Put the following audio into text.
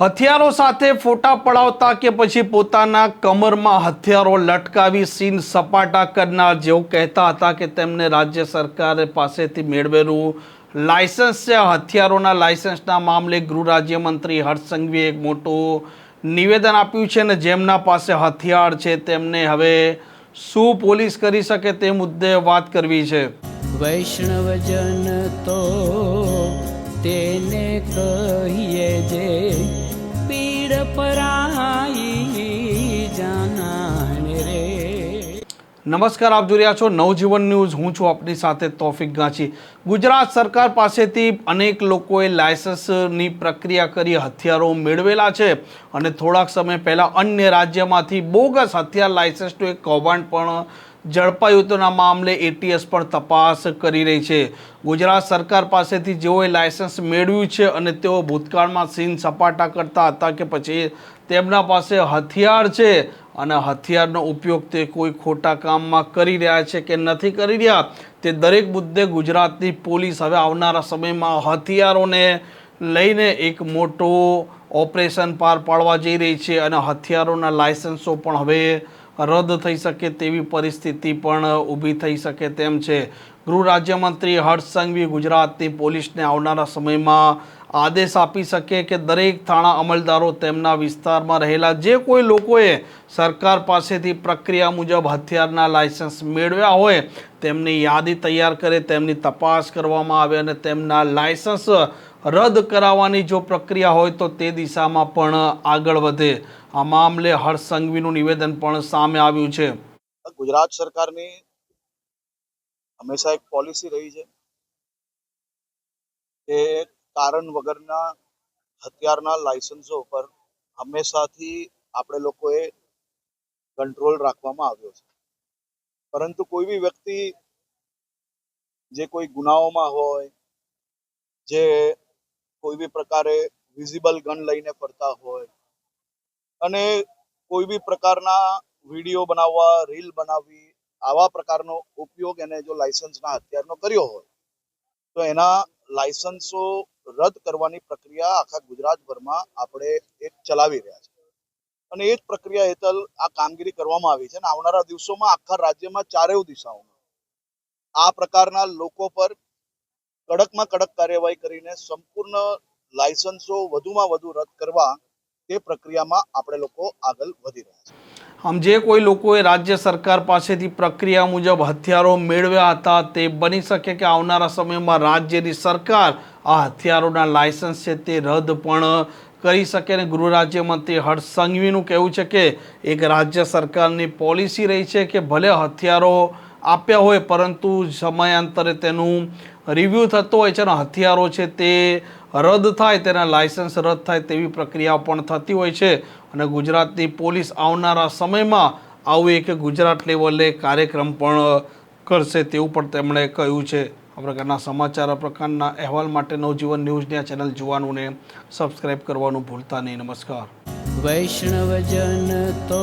હથિયારો સાથે ફોટા પડાવતા કે પછી પોતાના કમરમાં હથિયારો લટકાવી સીન સપાટા કરનાર જેવું કહેતા હતા કે તેમને રાજ્ય સરકાર પાસેથી મેળવેલું લાયસન્સ છે. હથિયારોના લાયસન્સના મામલે ગૃહ રાજ્યમંત્રી હર્ષ સંઘવીએ એક મોટું નિવેદન આપ્યું છે ને જેમના પાસે હથિયાર છે તેમને હવે શું પોલીસ કરી શકે તે મુદ્દે વાત કરવી છે. વૈષ્ણવજન તો તેને કહીએ જે પીડ પરાઈ જાનાને રે. નમસ્કાર, આપ જોઈ રહ્યા છો નવજીવન ન્યૂઝ. હું છું આપની સાથે તોફિક ગાંચી. ગુજરાત સરકાર પાસેથી અનેક લોકોએ લાયસન્સની પ્રક્રિયા કરી હથિયારો મેળવેલા છે અને થોડાક સમય પહેલાં અન્ય રાજ્યમાંથી બોગસ હથિયાર લાયસન્સનું એક કૌભાંડ પણ ઝડપાયું તેના મામલે એટીએસ પણ તપાસ કરી રહી છે. ગુજરાત સરકાર પાસેથી જેઓએ લાયસન્સ મેળવ્યું છે અને તેઓ ભૂતકાળમાં સીન સપાટા કરતા હતા કે પછી તેમના પાસે હથિયાર છે અને હથિયારનો ઉપયોગ તે કોઈ ખોટા કામમાં કરી રહ્યા છે કે નથી કરી રહ્યા, તે દરેક મુદ્દે ગુજરાતની પોલીસ હવે આવનારા સમયમાં હથિયારોને લઈને એક મોટો ઓપરેશન પાર પાડવા જઈ રહી છે અને હથિયારોના લાયસન્સો પણ હવે રદ થઈ શકે તેવી પરિસ્થિતિ પણ ઊભી થઈ શકે તેમ છે. ગૃહ રાજ્યમંત્રી હર્ષ સંઘવી ગુજરાતની પોલીસને આવનારા સમયમાં આદેશ આપી શકે કે દરેક થાણા અમલદારો તેમના વિસ્તારમાં રહેલા જે કોઈ લોકોએ સરકાર પાસેથી પ્રક્રિયા મુજબ હથિયારના લાયસન્સ મેળવ્યા હોય તેમની યાદી તૈયાર કરે, તેમની તપાસ કરવામાં આવે અને તેમના લાયસન્સ રદ કરાવવાની જો પ્રક્રિયા હોય તો તે દિશામાં પણ આગળ વધે. આ મામલે હર્ષ સંઘવીનું નિવેદન પણ સામે આવ્યું છે. ગુજરાત સરકારની હંમેશા એક પોલિસી રહી છે કે કારણ વગરના હથિયારના લાયસન્સો પર હંમેશાથી આપણે લોકોએ કંટ્રોલ રાખવામાં આવ્યો છે. પરંતુ કોઈ બી વ્યક્તિ જે કોઈ ગુનાઓમાં હોય, જે કોઈ બી પ્રકારે વિઝિબલ ગન લઈને ફરતા હોય અને કોઈ બી પ્રકારના વીડિયો બનાવવા રીલ બનાવવી આવા પ્રકારનો ઉપયોગ એને જો લાયસન્સના હથિયારનો કર્યો હોય, તો એના લાયસન્સો રદ કરવાની પ્રક્રિયા આખા ગુજરાતભરમાં આપણે એક ચલાવી રહ્યા છે. અને એ જ પ્રક્રિયા હેઠળ આ કામગીરી કરવામાં આવી છે અને આવનારા દિવસોમાં આખા રાજ્યમાં ચારેય દિશાઓમાં આ પ્રકારના લોકો પર કડકમાં કડક કાર્યવાહી કરીને સંપૂર્ણ લાયસન્સો વધુમાં વધુ રદ કરવા તે પ્રક્રિયામાં આપણે લોકો આગળ વધી રહ્યા છે આમ જે કોઈ લોકોએ રાજ્ય સરકાર પાસેથી પ્રક્રિયા મુજબ હથિયારો મેળવ્યા હતા તે બની શકે કે આવનારા સમયમાં રાજ્યની સરકાર આ હથિયારોના લાયસન્સ છે તે રદ પણ કરી શકે અને ગૃહ રાજ્યમંત્રી હર્ષ સંઘવીનું કહેવું છે કે એક રાજ્ય સરકારની પોલિસી રહી છે કે ભલે હથિયારો આપ્યા હોય, પરંતુ સમયાંતરે તેનું રિવ્યૂ થતો હોય છે અને હથિયારો છે તે રદ થાય, તેના લાયસન્સ રદ થાય તેવી પ્રક્રિયા પણ થતી હોય છે. અને ગુજરાતની પોલીસ આવનારા સમયમાં આવું એક ગુજરાત લેવલે કાર્યક્રમ પણ કરશે તેવું પણ તેમણે કહ્યું છે. આ પ્રકારના સમાચાર, આ પ્રકારના અહેવાલ માટે નવજીવન ન્યૂઝની આ ચેનલ જોવાનું ને સબસ્ક્રાઈબ કરવાનું ભૂલતા નહીં. નમસ્કાર. વૈષ્ણવજન તો